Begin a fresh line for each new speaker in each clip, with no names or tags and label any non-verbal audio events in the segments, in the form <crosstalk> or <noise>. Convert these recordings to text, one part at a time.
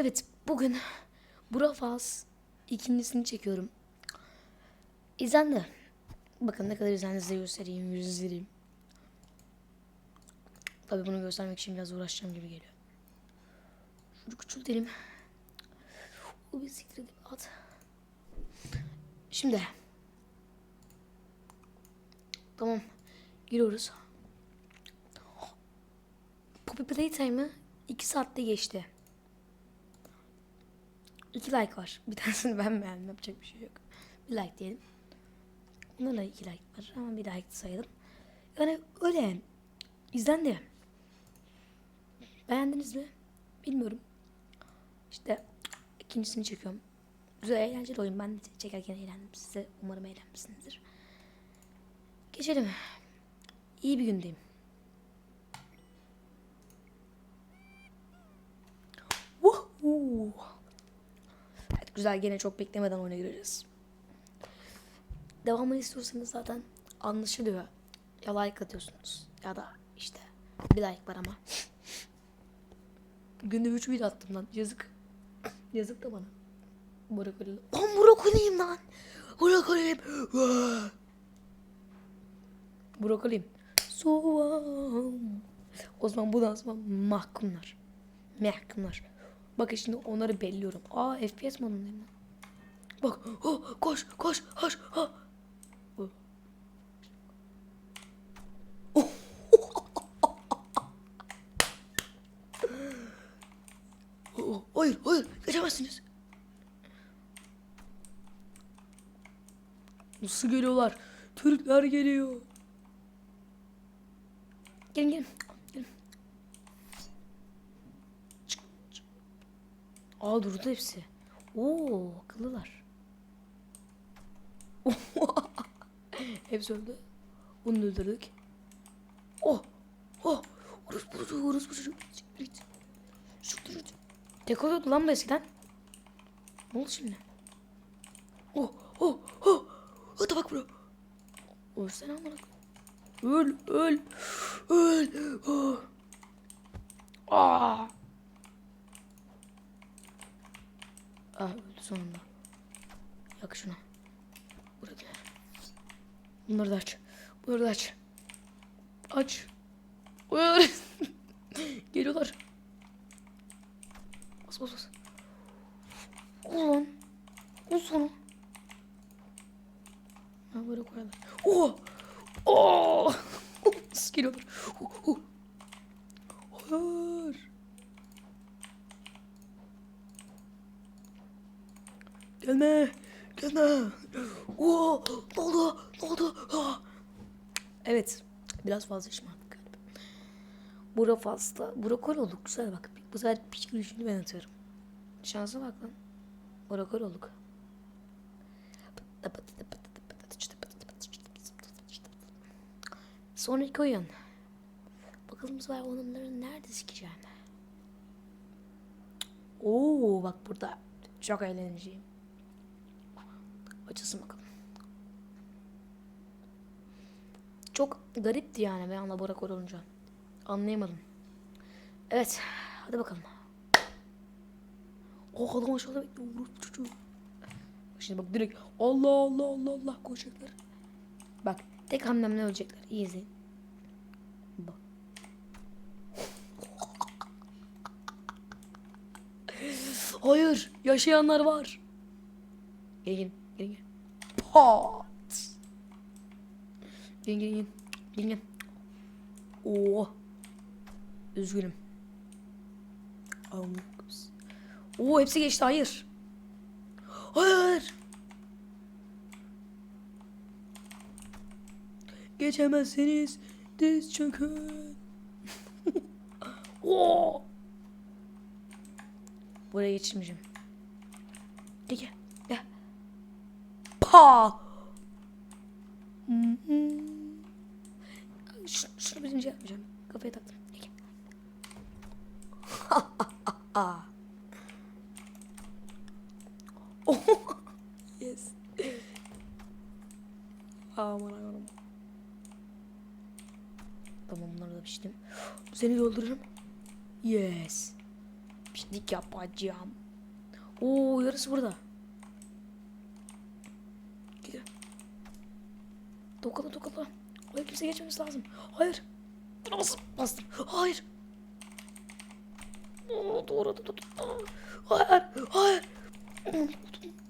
Evet bugün Burafaz ikincisini çekiyorum. İzlendi. Bakın ne kadar izlendi size göstereyim, yüz izleyeyim. Tabii bunu göstermek için biraz uğraşacağım gibi geliyor. Şunu küçültelim. O bir siktir at. Şimdi. Tamam. Giriyoruz. Poppy Playtime'ı 2 saatte geçti. 2 like var. Bir tanesini ben beğendim. Yapacak bir şey yok. Bir like diyelim. Da 2 like var ama bir like sayalım. Yani öyle. İzlendi. Beğendiniz mi? Bilmiyorum. İşte ikincisini çekiyorum. Güzel eğlenceli oyun. Ben de çekerken eğlendim. Size umarım eğlenmişsinizdir. Geçelim. İyi bir gündeyim. Woohoo. Evet güzel gene çok beklemeden oyuna gireceğiz. Devamını istiyorsanız zaten anlaşılıyor. Ya like atıyorsunuz ya da işte bir like var ama. Günde 3 video attım lan yazık. Yazık da bana. Brokoli. Lan brokoliyim lan. Brokoliyim. Brokoliyim. Soğan. O zaman bundan sonra mahkumlar. Mahkumlar. Bakın şimdi onları belliyorum. Aa FPS modundayım lan. Bak. Oh, koş koş koş. Ha. Oh. <laughs> Oh, hayır hayır geçemezsiniz. Nasıl geliyorlar? Türkler geliyor. Gelin gelin. Aa durdu hepsi. Oo akıllılar. <laughs> hepsi öldü. Da öldürdük. Oh! Oh! Orası burası orası burası. Şurada şurada. Tek oluyordu lan bu eskiden. Ne oldu şimdi? Oh! Oh! Oh! Hadi bak bro. Ölsene amına. Öl, öl, öl. Oh. Aa. Öldü sonunda. Yak şuna. Buradakiler. Bunları da aç. Bunları da aç. Aç. Uyar. <laughs> Geliyorlar. Bas bas bas. Ulan. Ulan. Ha böyle koyalım. Oh! Oh! <laughs> Geliyorlar? Oh, oh. Hayır. Gelme. Gelme. Oh! Ne oldu? Ne oldu? Ah! Evet. Biraz fazla şımarttık galiba. Bura fazla. Brokoli olduk. Güzel bak. Bu sefer psikolojini ben atıyorum. Şansa bak lan. Brokoli olduk. Sonraki oyun. Bakalım bu sefer onları nerede sikeceğim? Oo bak burada. Çok eğleneceğim. Açılsın. Çok garipti yani ben laboratuvar olunca. Anlayamadım. Evet. Hadi bakalım. Oh adam aşağıda bekliyor. Vurur çocuğu. Şimdi bak direkt Allah Allah Allah Allah koşacaklar. Bak tek hamlemle ölecekler. İyi izleyin. Bak. Hayır. Yaşayanlar var. Gelin gelin. Gelin. Pat. Gelin gelin gelin. Gelin gelin. Oo. Üzgünüm. Amkus. Oo hepsi geçti. Hayır. Hayır. Geçemezseniz diz çökün. <laughs> Oo. Buraya geçirmeyeceğim. Gel gel. Hı. Şunu, şunu birinci yapmayacağım. Kafaya taktım. Gel. <laughs> yes. Aman aman. Tamam bunları da piştim. <gasps> Seni doldururum. Yes. Pişt. Dik yapacağım. Oo yarısı burada. Dokala dokala. Hayır kimse geçmemiz lazım. Hayır. Nasıl bastım? Hayır. Oo, doğru doğru. doğru. Hayır. Hayır.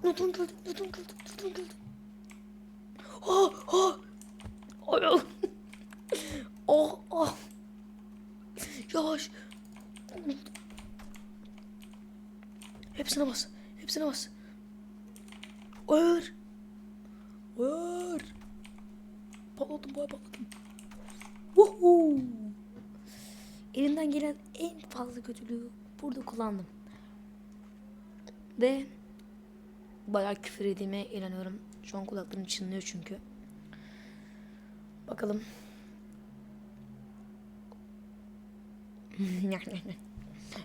Nutun kıldı. Nutun kıldı. Nutun kıldı. Oh, oh. Hayır. Oh, oh. Yavaş. Hepsine bas. Hepsine bas. Hayır. Hayır. Patladım bay patladım. Woohoo. Elimden gelen en fazla kötülüğü burada kullandım. Ve bayağı küfür ettiğime inanıyorum. Şu an kulaklarım çınlıyor çünkü. Bakalım. <laughs>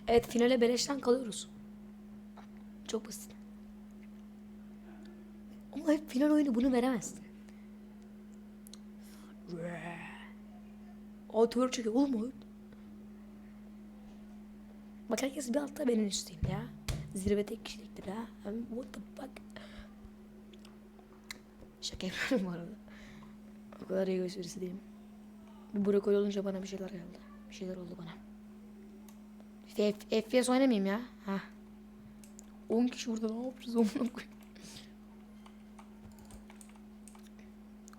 evet finale beleşten kalıyoruz. Çok basit. Ama hep final oyunu bunu veremezsin. O twerk çekiyor oğlum. Bak herkes bir altta benim üstüyüm ya. Zirve tek kişiliktir ha. What the fuck? Şaka yapıyorum bu arada. O kadar iyi gösterisi değilim. Bu brokoli olunca bana bir şeyler geldi. Bir şeyler oldu bana. F FPS oynamayayım ya. Ha. 10 kişi burada ne yapacağız koyayım.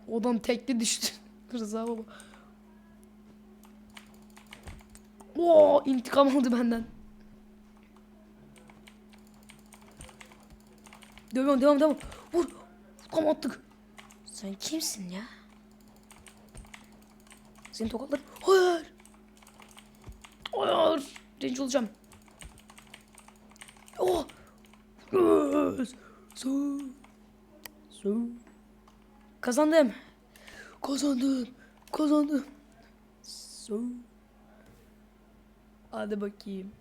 Odan tekli düştü. Rıza baba. Oo intikam aldı benden. Devam devam devam. Vur. Tam attık. Sen kimsin ya? Seni tokatlar. Hayır. Hayır. Genç olacağım. Oh. Yes. Su. Su. Kazandım. Kazandım. Kazandım. Su. Hadi bakayım.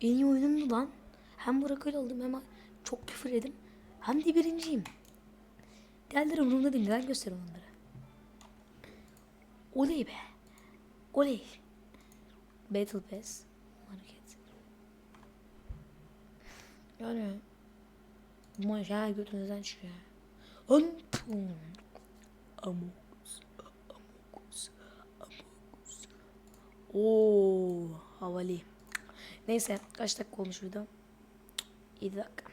En iyi oyunumdu lan. Hem bırakıyla aldım hem çok küfür. Hem de birinciyim. Diğerleri umurumda değil. Neden gösteriyorum onları? Oley be. Oley. Battle Pass. Hareket. Yani. Bu maç her götünüzden çıkıyor. Anpum. Amogus. Amogus. Amogus. Oo, havalı. Neyse kaç dakika olmuş video? 7 dakika.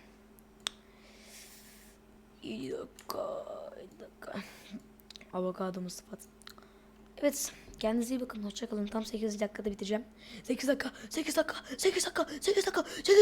7 dakika. 7 dakika. Avokado Mustafa. Evet. Kendinize iyi bakın. Hoşçakalın. Tam 8 dakikada bitireceğim. 8 dakika. 8 dakika. 8 dakika. 8 dakika. 8